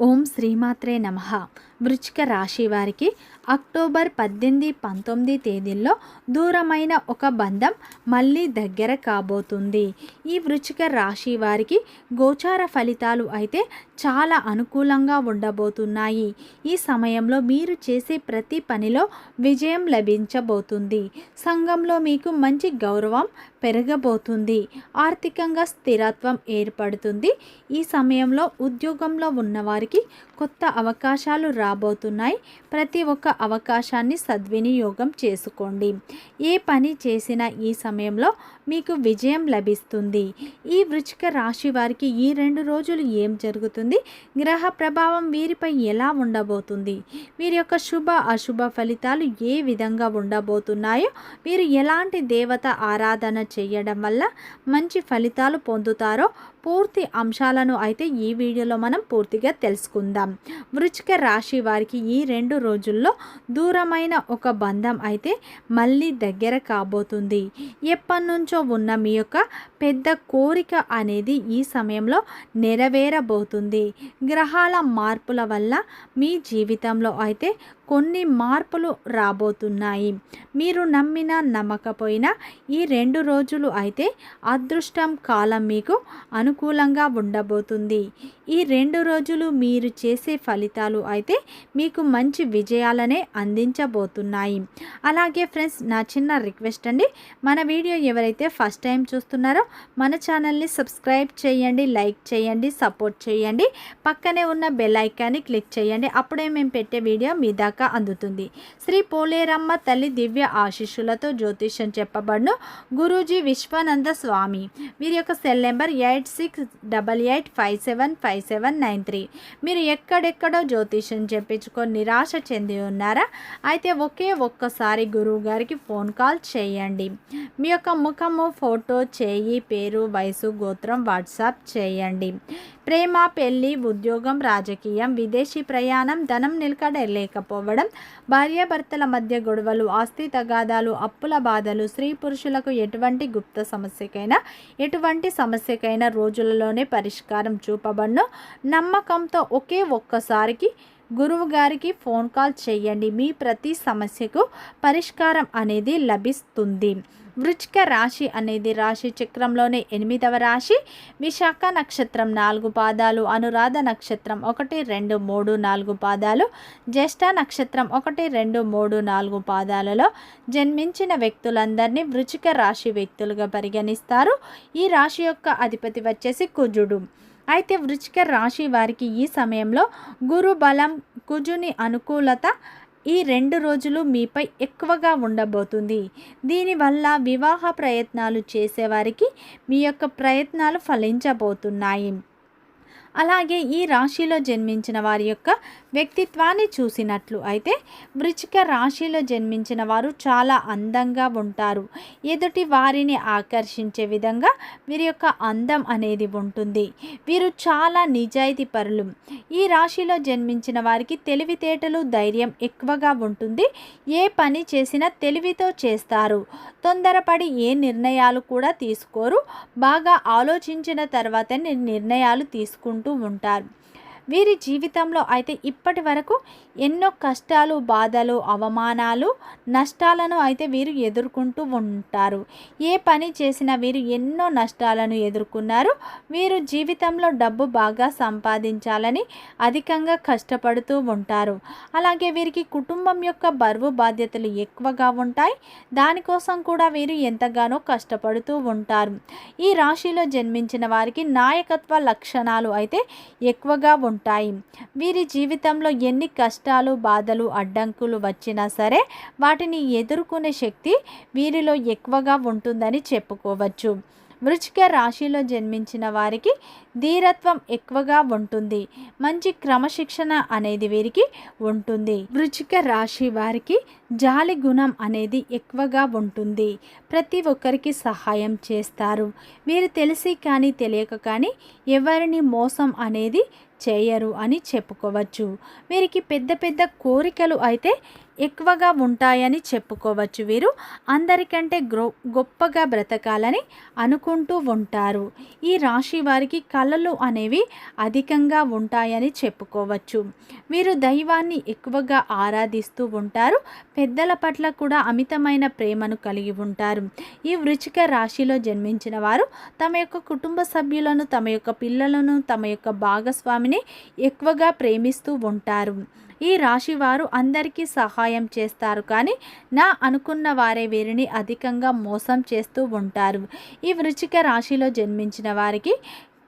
ఓం శ్రీమాత్రే నమ. వృచ్చిక రాశి వారికి అక్టోబర్ పద్దెనిమిది పంతొమ్మిది తేదీల్లో దూరమైన ఒక బంధం మళ్ళీ దగ్గర కాబోతుంది. ఈ వృచ్చిక రాశి వారికి గోచార ఫలితాలు అయితే చాలా అనుకూలంగా ఉండబోతున్నాయి. ఈ సమయంలో మీరు చేసే ప్రతి పనిలో విజయం లభించబోతుంది. సంఘంలో మీకు మంచి గౌరవం పెరగబోతుంది. ఆర్థికంగా స్థిరత్వం ఏర్పడుతుంది. ఈ సమయంలో ఉద్యోగంలో ఉన్నవారికి కొత్త అవకాశాలు రాబోతున్నాయి. ప్రతి ఒక్క అవకాశాన్ని సద్వినియోగం చేసుకోండి. ఏ పని చేసినా ఈ సమయంలో మీకు విజయం లభిస్తుంది. ఈ వృచ్చిక రాశి వారికి ఈ రెండు రోజులు ఏం జరుగుతుంది? గ్రహ ప్రభావం వీరిపై ఎలా ఉండబోతుంది? వీరి యొక్క శుభ అశుభ ఫలితాలు ఏ విధంగా ఉండబోతున్నాయో వీరు ఎలాంటి దేవత ఆరాధన చేయడం వల్ల మంచి ఫలితాలు పొందుతారో పూర్తి అంశాలను అయితే ఈ వీడియోలో మనం పూర్తిగా తెలుసుకుందాం. వృచ్చిక రాశి వారికి ఈ రెండు రోజుల్లో దూరమైన ఒక బంధం అయితే మళ్ళీ దగ్గర కాబోతుంది. ఎప్పటి నుంచో ఉన్న మీ యొక్క పెద్ద కోరిక అనేది ఈ సమయంలో నెరవేరబోతుంది. గ్రహాల మార్పుల వల్ల మీ జీవితంలో అయితే కొన్ని మార్పులు రాబోతున్నాయి. మీరు నమ్మిన నమ్మకపోయినా ఈ రెండు రోజులు అయితే అదృష్టం కాలం మీకు అనుకూలంగా ఉండబోతుంది. ఈ రెండు రోజులు మీరు చేసే ఫలితాలు అయితే మీకు మంచి విజయాలనే అందించబోతున్నాయి. అలాగే ఫ్రెండ్స్ నా చిన్న రిక్వెస్ట్ అండి. మన వీడియో ఎవరైతే ఫస్ట్ టైం చూస్తున్నారో మన ఛానల్ని సబ్స్క్రైబ్ చేయండి లైక్ చేయండి సపోర్ట్ చేయండి. పక్కనే ఉన్న బెల్ ఐకాన్ని క్లిక్ చేయండి. అప్పుడే మేము పెట్టే వీడియో మీ దాకా అందుతుంది. శ్రీ పోలేరమ్మ తల్లి దివ్య ఆశీస్సులతో జ్యోతిష్యం చెప్పబడును. గురూజీ విశ్వానంద స్వామి. వీరి యొక్క cell number eight six double eight five seven five seven nine three. మీరు ఎక్కడెక్కడో జ్యోతిష్యం చెప్పించుకొని నిరాశ చెంది ఉన్నారా? అయితే ఒకే ఒక్కసారి గురువు గారికి ఫోన్ కాల్ చేయండి. మీ యొక్క ముఖము ఫోటో చేయి పేరు వయసు గోత్రం వాట్సాప్ చేయండి. ప్రేమ పెళ్ళి ఉద్యోగం రాజకీయం విదేశీ ప్రయాణం ధనం నిలకడ లేకపోవడం భార్యాభర్తల మధ్య గొడవలు ఆస్తి తగాదాలు అప్పుల బాధలు స్త్రీ పురుషులకు ఎటువంటి గుప్త సమస్యకైనా ఎటువంటి సమస్యకైనా రోజులలోనే పరిష్కారం చూపబడును. నమ్మకంతో ఒకే ఒక్కసారికి గురువు గారికి ఫోన్ కాల్ చేయండి. మీ ప్రతి సమస్యకు పరిష్కారం అనేది లభిస్తుంది. వృచ్చిక రాశి అనేది రాశి చక్రంలోనే ఎనిమిదవ రాశి. విశాఖ నక్షత్రం నాలుగు పాదాలు అనురాధ నక్షత్రం ఒకటి రెండు మూడు నాలుగు పాదాలు జ్యేష్ఠ నక్షత్రం ఒకటి రెండు మూడు నాలుగు పాదాలలో జన్మించిన వ్యక్తులందరినీ వృచ్చిక రాశి వ్యక్తులుగా పరిగణిస్తారు. ఈ రాశి యొక్క అధిపతి వచ్చేసి కుజుడు. అయితే వృచ్చిక రాశి వారికి ఈ సమయంలో గురు బలం కుజుని అనుకూలత ఈ రెండు రోజులు మీపై ఎక్కువగా ఉండబోతుంది. దీనివల్ల వివాహ ప్రయత్నాలు చేసేవారికి మీ యొక్క ప్రయత్నాలు ఫలించబోతున్నాయి. అలాగే ఈ రాశిలో జన్మించిన వారి యొక్క వ్యక్తిత్వాన్ని చూసినట్లు అయితే వృచ్చిక రాశిలో జన్మించిన వారు చాలా అందంగా ఉంటారు. ఎదుటి వారిని ఆకర్షించే విధంగా వీరి యొక్క అందం అనేది ఉంటుంది. వీరు చాలా నిజాయితీ పరులు. ఈ రాశిలో జన్మించిన వారికి తెలివితేటలు ధైర్యం ఎక్కువగా ఉంటుంది. ఏ పని చేసినా తెలివితో చేస్తారు. తొందరపడి ఏ నిర్ణయాలు కూడా తీసుకోరు. బాగా ఆలోచించిన తర్వాతనే నిర్ణయాలు తీసుకుంటూ ఉంటారు. వీరి జీవితంలో అయితే ఇప్పటి వరకు ఎన్నో కష్టాలు బాధలు అవమానాలు నష్టాలను అయితే వీరు ఎదుర్కొంటూ ఉంటారు. ఏ పని చేసినా వీరు ఎన్నో నష్టాలను ఎదుర్కొన్నారు. వీరు జీవితంలో డబ్బు బాగా సంపాదించాలని అధికంగా కష్టపడుతూ ఉంటారు. అలాగే వీరికి కుటుంబం యొక్క బరువు బాధ్యతలు ఎక్కువగా ఉంటాయి. దానికోసం కూడా వీరు ఎంతగానో కష్టపడుతూ ఉంటారు. ఈ రాశిలో జన్మించిన వారికి నాయకత్వ లక్షణాలు అయితే ఎక్కువగా ఉంటాయి ఉంటాయి. వీరి జీవితంలో ఎన్ని కష్టాలు బాధలు అడ్డంకులు వచ్చినా సరే వాటిని ఎదుర్కొనే శక్తి వీరిలో ఎక్కువగా ఉంటుందని చెప్పుకోవచ్చు. వృచ్చిక రాశిలో జన్మించిన వారికి ధీరత్వం ఎక్కువగా ఉంటుంది. మంచి క్రమశిక్షణ అనేది వీరికి ఉంటుంది. వృచ్చిక రాశి వారికి జాలి గుణం అనేది ఎక్కువగా ఉంటుంది. ప్రతి ఒక్కరికి సహాయం చేస్తారు. వీరు తెలిసి కానీ తెలియక కానీ ఎవరిని మోసం అనేది చేయరు అని చెప్పుకోవచ్చు. వీరికి పెద్ద పెద్ద కోరికలు అయితే ఎక్కువగా ఉంటాయని చెప్పుకోవచ్చు వీరు. అందరికంటే గ్రో గొప్పగా బ్రతకాలని అనుకుంటూ ఉంటారు. ఈ రాశి వారికి కళలు అనేవి అధికంగా ఉంటాయని చెప్పుకోవచ్చు. వీరు దైవాన్ని ఎక్కువగా ఆరాధిస్తూ ఉంటారు. పెద్దల పట్ల కూడా అమితమైన ప్రేమను కలిగి ఉంటారు. ఈ వృచిక రాశిలో జన్మించిన వారు తమ యొక్క కుటుంబ సభ్యులను తమ యొక్క పిల్లలను తమ యొక్క భాగస్వామిని ఎక్కువగా ప్రేమిస్తూ ఉంటారు. ఈ రాశి వారు అందరికీ సహాయం చేస్తారు. కానీ నా అనుకున్న వారే వీరిని అధికంగా మోసం చేస్తూ ఉంటారు. ఈ వృచిక రాశిలో జన్మించిన వారికి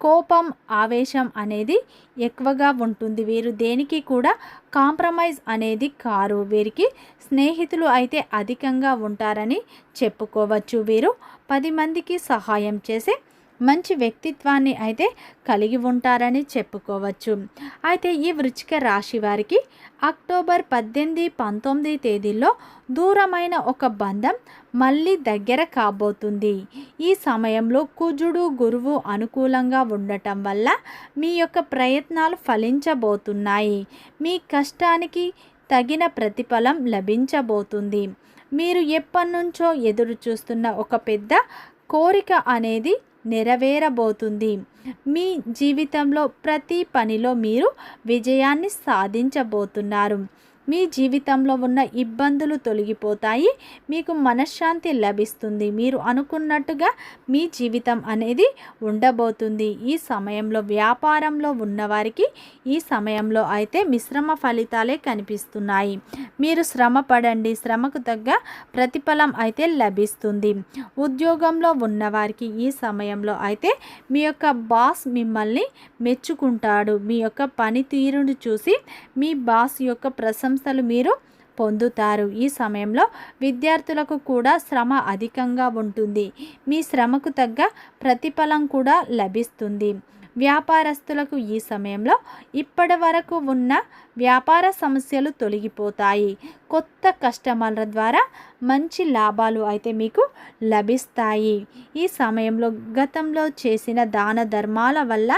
కోపం ఆవేశం అనేది ఎక్కువగా ఉంటుంది. వీరు దేనికి కూడా కాంప్రమైజ్ అనేది కారు. వీరికి స్నేహితులు అయితే అధికంగా ఉంటారని చెప్పుకోవచ్చు. వీరు పది మందికి సహాయం చేసే మంచి వ్యక్తిత్వాన్ని అయితే కలిగి ఉంటారని చెప్పుకోవచ్చు. అయితే ఈ వృచ్చిక రాశి వారికి అక్టోబర్ పద్దెనిమిది పంతొమ్మిది తేదీల్లో దూరమైన ఒక బంధం మళ్ళీ దగ్గర కాబోతుంది. ఈ సమయంలో కుజుడు గురువు అనుకూలంగా ఉండటం వల్ల మీ యొక్క ప్రయత్నాలు ఫలించబోతున్నాయి. మీ కష్టానికి తగిన ప్రతిఫలం లభించబోతుంది. మీరు ఎప్పటి నుంచో ఎదురు చూస్తున్న ఒక పెద్ద కోరిక అనేది నెరవేరబోతుంది. మీ జీవితంలో ప్రతి పనిలో మీరు విజయాన్ని సాధించబోతున్నారు. మీ జీవితంలో ఉన్న ఇబ్బందులు తొలగిపోతాయి. మీకు మనశ్శాంతి లభిస్తుంది. మీరు అనుకున్నట్టుగా మీ జీవితం అనేది ఉండబోతుంది. ఈ సమయంలో వ్యాపారంలో ఉన్నవారికి ఈ సమయంలో అయితే మిశ్రమ ఫలితాలే కనిపిస్తున్నాయి. మీరు శ్రమ పడండి. శ్రమకు తగ్గ ప్రతిఫలం అయితే లభిస్తుంది. ఉద్యోగంలో ఉన్నవారికి ఈ సమయంలో అయితే మీ యొక్క బాస్ మిమ్మల్ని మెచ్చుకుంటాడు. మీ యొక్క పనితీరును చూసి మీ బాస్ యొక్క ప్రశంస ప్రశంసలు మీరు పొందుతారు. ఈ సమయంలో విద్యార్థులకు కూడా శ్రమ అధికంగా ఉంటుంది. మీ శ్రమకు తగ్గ ప్రతిఫలం కూడా లభిస్తుంది. వ్యాపారస్తులకు ఈ సమయంలో ఇప్పటి వరకు ఉన్న వ్యాపార సమస్యలు తొలగిపోతాయి. కొత్త కస్టమర్ల ద్వారా మంచి లాభాలు అయితే మీకు లభిస్తాయి. ఈ సమయంలో గతంలో చేసిన దాన ధర్మాల వల్ల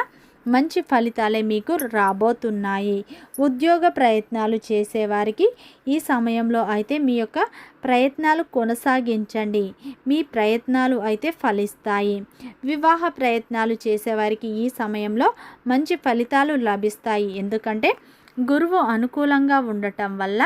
మంచి ఫలితాలే మీకు రాబోతున్నాయి. ఉద్యోగ ప్రయత్నాలు చేసేవారికి ఈ సమయంలో అయితే మీ యొక్క ప్రయత్నాలు కొనసాగించండి. మీ ప్రయత్నాలు అయితే ఫలిస్తాయి. వివాహ ప్రయత్నాలు చేసేవారికి ఈ సమయంలో మంచి ఫలితాలు లభిస్తాయి. ఎందుకంటే గురువు అనుకూలంగా ఉండటం వల్ల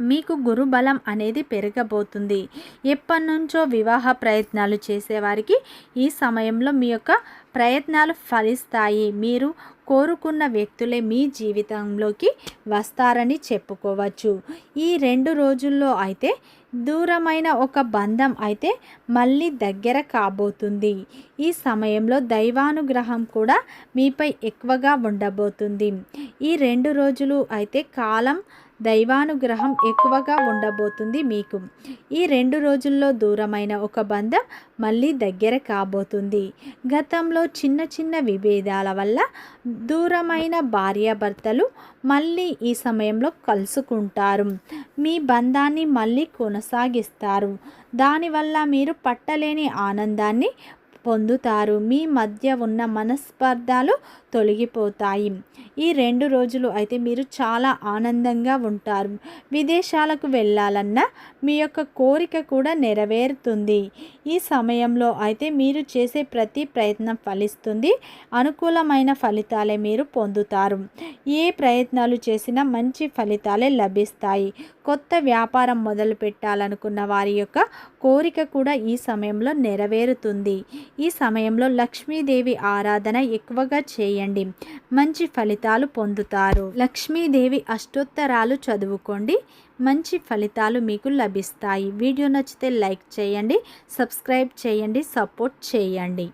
మీకు గురుబలం అనేది పెరగబోతుంది. ఎప్పటి నుంచో వివాహ ప్రయత్నాలు చేసేవారికి ఈ సమయంలో మీ యొక్క ప్రయత్నాలు ఫలిస్తాయి. మీరు కోరుకున్న వ్యక్తులే మీ జీవితంలోకి వస్తారని చెప్పుకోవచ్చు. ఈ రెండు రోజుల్లో అయితే దూరమైన ఒక బంధం అయితే మళ్ళీ దగ్గర కాబోతుంది. ఈ సమయంలో దైవానుగ్రహం కూడా మీపై ఎక్కువగా ఉండబోతుంది. ఈ రెండు రోజులు అయితే కాలం దైవానుగ్రహం ఎక్కువగా ఉండబోతుంది మీకు. ఈ రెండు రోజుల్లో దూరమైన ఒక బంధం మళ్ళీ దగ్గర కాబోతుంది. గతంలో చిన్న చిన్న విభేదాల వల్ల దూరమైన భార్యాభర్తలు మళ్ళీ ఈ సమయంలో కలుసుకుంటారు. మీ బంధాన్ని మళ్ళీ కొనసాగిస్తారు. దానివల్ల మీరు పట్టలేని ఆనందాన్ని పొందుతారు. మీ మధ్య ఉన్న మనస్పర్ధాలు తొలగిపోతాయి. ఈ రెండు రోజులు అయితే మీరు చాలా ఆనందంగా ఉంటారు. విదేశాలకు వెళ్ళాలన్నా మీ యొక్క కోరిక కూడా నెరవేరుతుంది. ఈ సమయంలో అయితే మీరు చేసే ప్రతి ప్రయత్నం ఫలిస్తుంది. అనుకూలమైన ఫలితాలే మీరు పొందుతారు. ఏ ప్రయత్నాలు చేసినా మంచి ఫలితాలే లభిస్తాయి. కొత్త వ్యాపారం మొదలు పెట్టాలనుకున్న వారి యొక్క కోరిక కూడా ఈ సమయంలో నెరవేరుతుంది. ఈ సమయంలో లక్ష్మీదేవి ఆరాధన ఎక్కువగా చేయండి. మంచి ఫలితాలు పొందుతారు. లక్ష్మీదేవి అష్టోత్తరాలు చదువుకోండి. మంచి ఫలితాలు మీకు లభిస్తాయి. వీడియో నచ్చితే లైక్ చేయండి సబ్స్క్రైబ్ చేయండి సపోర్ట్ చేయండి.